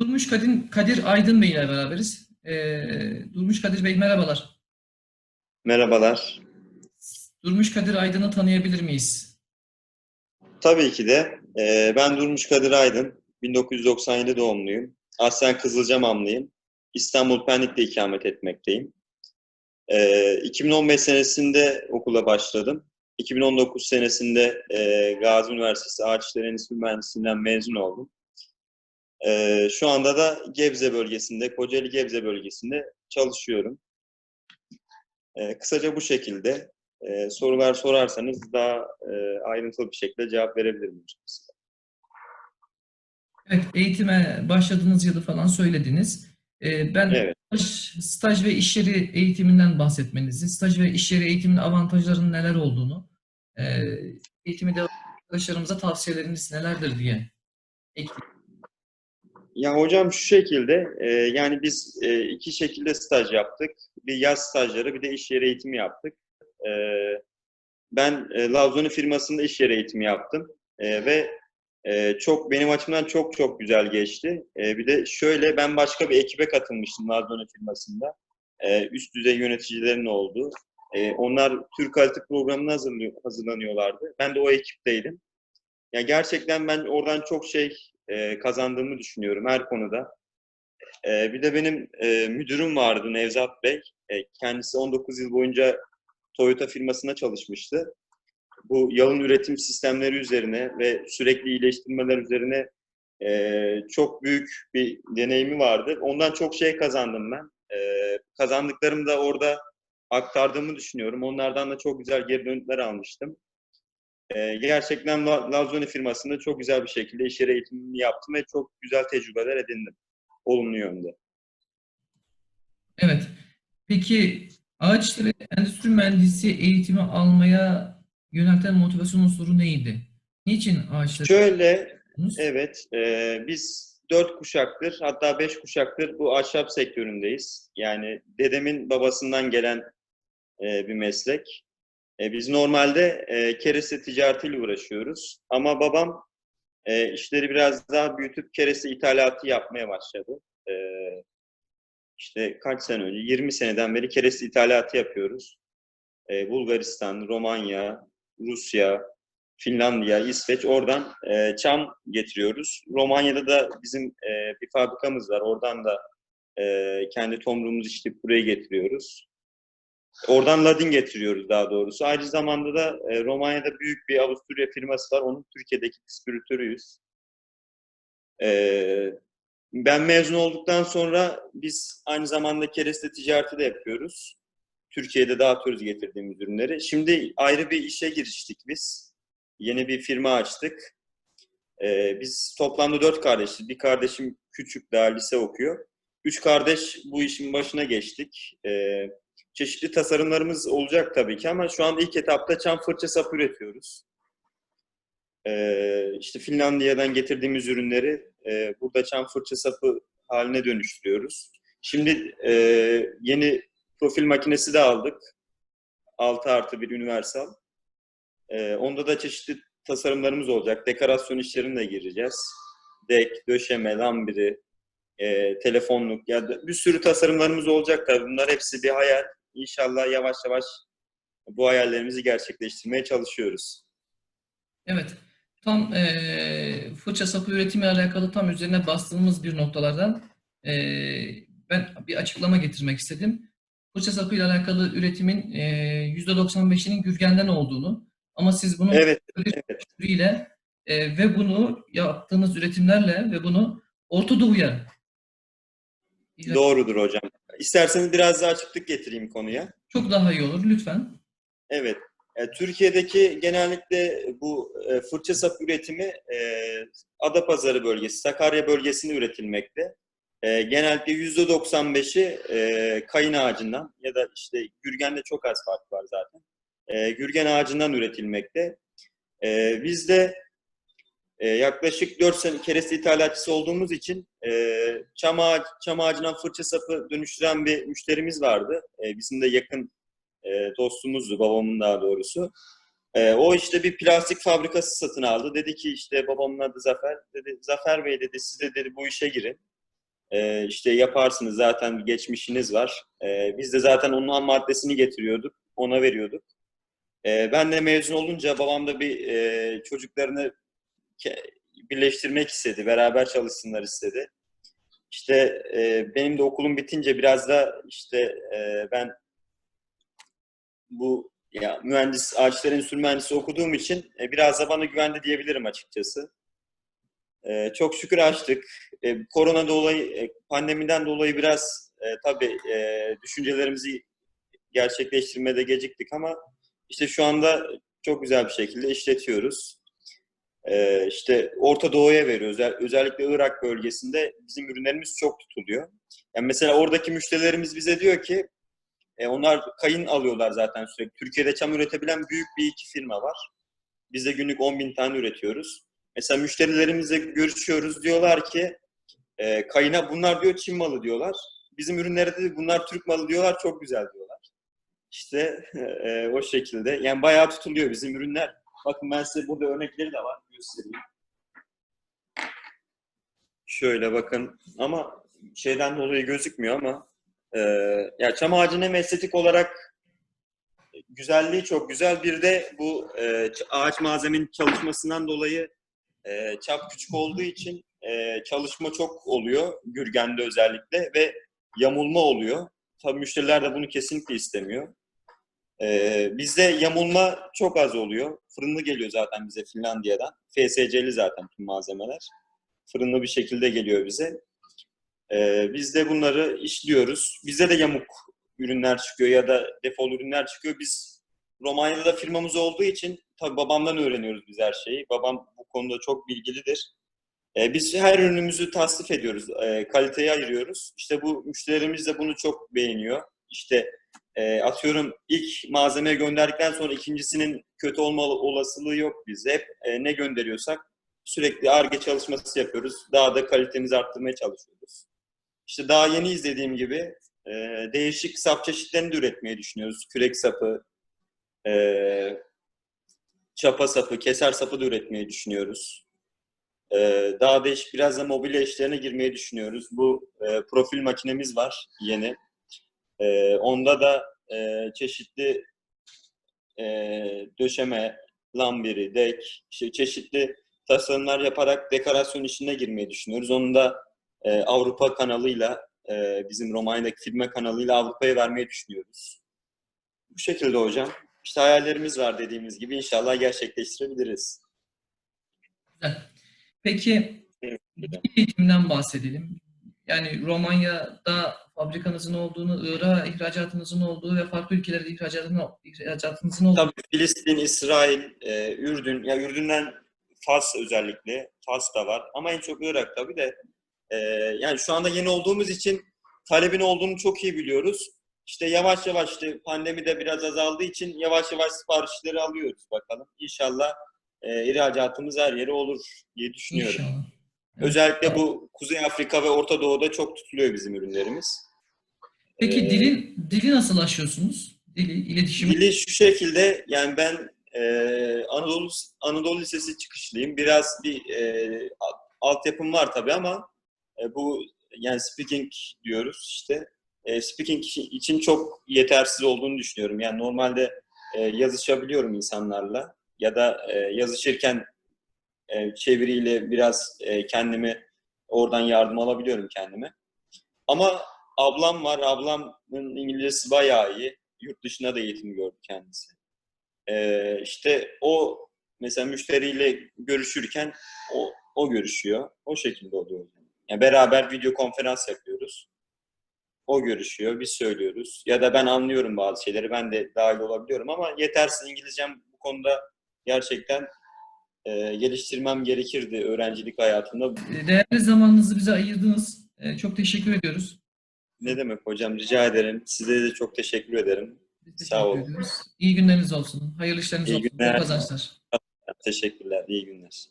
Durmuş Kadir, Kadir Aydın Bey ile beraberiz. Ee, Durmuş Kadir Bey merhabalar. Merhabalar. Durmuş Kadir Aydın'ı tanıyabilir miyiz? Tabii ki de. Ee, ben Durmuş Kadir Aydın. 1997 doğumluyum. Aslen Kızılcamamlıyım. İstanbul Pendik'te ikamet etmekteyim. Ee, 2015 senesinde okula başladım. 2019 senesinde e, Gazi Üniversitesi Ağaç İşleri Endüstri Mühendisliğinden mezun oldum. Ee, şu anda da Gebze bölgesinde, Kocaeli Gebze bölgesinde çalışıyorum. Ee, kısaca bu şekilde. Ee, sorular sorarsanız daha e, ayrıntılı bir şekilde cevap verebilirim hocam. Evet, eğitime başladığınız yılı falan söylediniz. Ee, ben Evet. staj, staj ve iş yeri eğitiminden bahsetmenizi, staj ve iş yeri eğitiminin avantajlarının neler olduğunu, e, eğitimi de arkadaşlarımıza tavsiyeleriniz nelerdir diye ekleyeyim. Ya hocam şu şekilde, e, yani biz e, iki şekilde staj yaptık. Bir yaz stajları, bir de iş yeri eğitimi yaptık. E, ben e, Lawzoni firmasında iş yeri eğitimi yaptım E, ve e, çok benim açımdan çok çok güzel geçti. E, bir de şöyle, ben başka bir ekibe katılmıştım Lawzoni firmasında. E, üst düzey yöneticilerin olduğu. E, onlar Türk Kalite Programı'na hazırlanıyorlardı. Ben de o ekipteydim. Ya gerçekten ben oradan çok şey e, kazandığımı düşünüyorum her konuda. E, bir de benim e, müdürüm vardı Nevzat Bey. E, kendisi 19 yıl boyunca Toyota firmasında çalışmıştı. Bu yalın üretim sistemleri üzerine ve sürekli iyileştirmeler üzerine e, çok büyük bir deneyimi vardı. Ondan çok şey kazandım ben. E, kazandıklarımı da orada aktardığımı düşünüyorum. Onlardan da çok güzel geri dönütler almıştım. Ee, gerçekten La- Lawzoni firmasında çok güzel bir şekilde iş yeri eğitimini yaptım ve çok güzel tecrübeler edindim. Olumlu yönde. Evet. Peki ağaç işleri endüstri mühendisi eğitimi almaya yönelten motivasyon unsuru neydi? Niçin ağaçları Şöyle, evet, e, biz dört kuşaktır, hatta beş kuşaktır bu ahşap sektöründeyiz. Yani dedemin babasından gelen e, bir meslek. E, biz normalde e, kereste ticaretiyle uğraşıyoruz. Ama babam e, işleri biraz daha büyütüp kereste ithalatı yapmaya başladı. E, işte kaç sene önce, 20 seneden beri kereste ithalatı yapıyoruz. E, Bulgaristan, Romanya, Rusya, Finlandiya, İsveç oradan çam getiriyoruz. Romanya'da da bizim bir fabrikamız var. Oradan da kendi tomruğumuzu işleyip buraya getiriyoruz. Oradan ladin getiriyoruz daha doğrusu. Aynı zamanda da e, Romanya'da büyük bir Avusturya firması var. Onun Türkiye'deki distribütörüyüz. E, ben mezun olduktan sonra biz aynı zamanda kereste ticareti de yapıyoruz. Türkiye'de dağıtıyoruz getirdiğimiz ürünleri. Şimdi ayrı bir işe giriştik biz. Yeni bir firma açtık. E, biz toplamda dört kardeşiz. Bir kardeşim küçük daha lise okuyor. Üç kardeş bu işin başına geçtik. E, çeşitli tasarımlarımız olacak tabii ki ama şu anda ilk etapta çam fırça sapı üretiyoruz. Ee, işte Finlandiya'dan getirdiğimiz ürünleri e, burada çam fırça sapı haline dönüştürüyoruz. Şimdi e, yeni profil makinesi de aldık. 6 artı bir universal. E, onda da çeşitli tasarımlarımız olacak. Dekorasyon işlerine de gireceğiz. Dek, döşeme, lambiri, e, telefonluk ya da bir sürü tasarımlarımız olacak tabii. Bunlar hepsi bir hayal. İnşallah yavaş yavaş bu hayallerimizi gerçekleştirmeye çalışıyoruz. Evet. Tam eee fırça sapı üretimi alakalı tam üzerine bastığımız bir noktalardan eee, ben bir açıklama getirmek istedim. Fırça sapı ile alakalı üretimin eee %95'inin Gürgen'den olduğunu ama siz bunu Evet, evet. sürüyle eee, ve bunu yaptığınız üretimlerle ve bunu Orta Doğu'ya Doğrudur hocam. İsterseniz biraz daha açıklık getireyim konuya. çok daha iyi olur lütfen. Evet. E, Türkiye'deki genellikle bu e, fırça sap üretimi e, Adapazarı bölgesi, Sakarya bölgesinde üretilmekte. E, genellikle %95'i e, kayın ağacından ya da işte Gürgen'de çok az fark var zaten. E, Gürgen ağacından üretilmekte. E, biz de e, yaklaşık 4 sene kereste ithalatçısı olduğumuz için e, çam, ağaç, çam ağacından fırça sapı dönüştüren bir müşterimiz vardı. E, bizim de yakın e, dostumuzdu, babamın daha doğrusu. E, o işte bir plastik fabrikası satın aldı. Dedi ki işte babamın adı Zafer. Dedi Zafer Bey dedi siz de dedi bu işe girin. E, işte yaparsınız zaten bir geçmişiniz var. E, biz de zaten onun ham maddesini getiriyorduk. Ona veriyorduk. E, ben de mezun olunca babam da bir e, çocuklarını birleştirmek istedi. Beraber çalışsınlar istedi. İşte e, benim de okulum bitince biraz da işte e, ben bu ya mühendis, ağaçlar endüstri mühendisi okuduğum için e, biraz da bana güvendi diyebilirim açıkçası. E, çok şükür açtık. E, korona dolayı, e, pandemiden dolayı biraz e, tabii e, düşüncelerimizi gerçekleştirmede geciktik ama işte şu anda çok güzel bir şekilde işletiyoruz. E, işte Orta Doğu'ya veriyoruz. Özel- Özellikle Irak bölgesinde bizim ürünlerimiz çok tutuluyor. Yani mesela oradaki müşterilerimiz bize diyor ki e, onlar kayın alıyorlar zaten sürekli. Türkiye'de çam üretebilen büyük bir iki firma var. Biz de günlük 10 bin tane üretiyoruz. Mesela müşterilerimizle görüşüyoruz. Diyorlar ki e, kayına bunlar diyor Çin malı diyorlar. Bizim ürünlere de bunlar Türk malı diyorlar. Çok güzel diyorlar. İşte e, o şekilde. Yani bayağı tutuluyor bizim ürünler. Bakın ben size burada örnekleri de var. Göstereyim. Şöyle bakın. Ama şeyden dolayı gözükmüyor ama ee, ya çam ağacının hem estetik olarak güzelliği çok güzel. Bir de bu e, ağaç malzemenin çalışmasından dolayı e, çap küçük olduğu için e, çalışma çok oluyor. Gürgende özellikle ve yamulma oluyor. Tabii müşteriler de bunu kesinlikle istemiyor. E, bizde yamulma çok az oluyor. Fırınlı geliyor zaten bize Finlandiya'dan. FSC'li zaten tüm malzemeler. Fırınlı bir şekilde geliyor bize. Ee, biz de bunları işliyoruz. Bize de yamuk ürünler çıkıyor ya da defol ürünler çıkıyor. Biz Romanya'da da firmamız olduğu için tabii babamdan öğreniyoruz biz her şeyi. Babam bu konuda çok bilgilidir. Ee, biz her ürünümüzü tasnif ediyoruz, e, kaliteyi ayırıyoruz. İşte bu müşterilerimiz de bunu çok beğeniyor. İşte e, atıyorum ilk malzemeye gönderdikten sonra ikincisinin kötü olma olasılığı yok bizde. Hep e, ne gönderiyorsak sürekli ARGE çalışması yapıyoruz. Daha da kalitemizi arttırmaya çalışıyoruz. İşte daha yeni izlediğim gibi e, değişik sap çeşitlerini de üretmeyi düşünüyoruz. Kürek sapı, e, çapa sapı, keser sapı da üretmeyi düşünüyoruz. E, daha değişik biraz da mobilya işlerine girmeyi düşünüyoruz. Bu e, profil makinemiz var yeni. E, onda da e, çeşitli e, döşeme, lambiri, dek, işte çeşitli tasarımlar yaparak dekorasyon işine girmeyi düşünüyoruz. Onu da e, Avrupa kanalıyla, e, bizim Romanya'daki firma kanalıyla Avrupa'ya vermeyi düşünüyoruz. Bu şekilde hocam. İşte hayallerimiz var dediğimiz gibi inşallah gerçekleştirebiliriz. Peki Evet, dil eğitiminden bahsedelim. Yani Romanya'da fabrikanızın olduğunu, Irak'a ihracatınızın olduğu ve farklı ihracatın, ihracatınızın olduğu Tabii Filistin, İsrail, e, Ürdün, ya Ürdün'den Fas özellikle, Fas da var ama en çok Irak tabii de. E, yani şu anda yeni olduğumuz için talebin olduğunu çok iyi biliyoruz. İşte yavaş yavaş işte pandemi de biraz azaldığı için yavaş yavaş siparişleri alıyoruz bakalım. İnşallah e, ihracatımız her yere olur diye düşünüyorum. inşallah. Özellikle bu Kuzey Afrika ve Orta Doğu'da çok tutuluyor bizim ürünlerimiz. Peki Ee, dili, dili nasıl aşıyorsunuz? Dili, iletişimi? Dili şu şekilde yani ben e, Anadolu Anadolu Lisesi çıkışlıyım. Biraz bir e, altyapım var tabii ama e, bu yani speaking diyoruz işte. E, speaking için çok yetersiz olduğunu düşünüyorum. Yani normalde e, yazışabiliyorum insanlarla ya da e, yazışırken e, çeviriyle biraz e, kendimi oradan yardım alabiliyorum kendime. Ama ablam var. Ablamın İngilizcesi bayağı iyi. Yurt dışına da eğitim gördü kendisi. Ee, işte o mesela müşteriyle görüşürken o, o görüşüyor. O şekilde oluyor. Yani beraber video konferans yapıyoruz. O görüşüyor, biz söylüyoruz. Ya da ben anlıyorum bazı şeyleri, ben de dahil olabiliyorum ama yetersiz İngilizcem bu konuda gerçekten e, geliştirmem gerekirdi öğrencilik hayatımda. Değerli zamanınızı bize ayırdınız. Ee, Çok teşekkür ediyoruz. Ne demek hocam, rica ederim. Size de çok teşekkür ederim. Teşekkür Sağ olun. ediyoruz. İyi günleriniz olsun. Hayırlı işleriniz İyi olsun. Bol günler. kazançlar. Teşekkürler, iyi günler.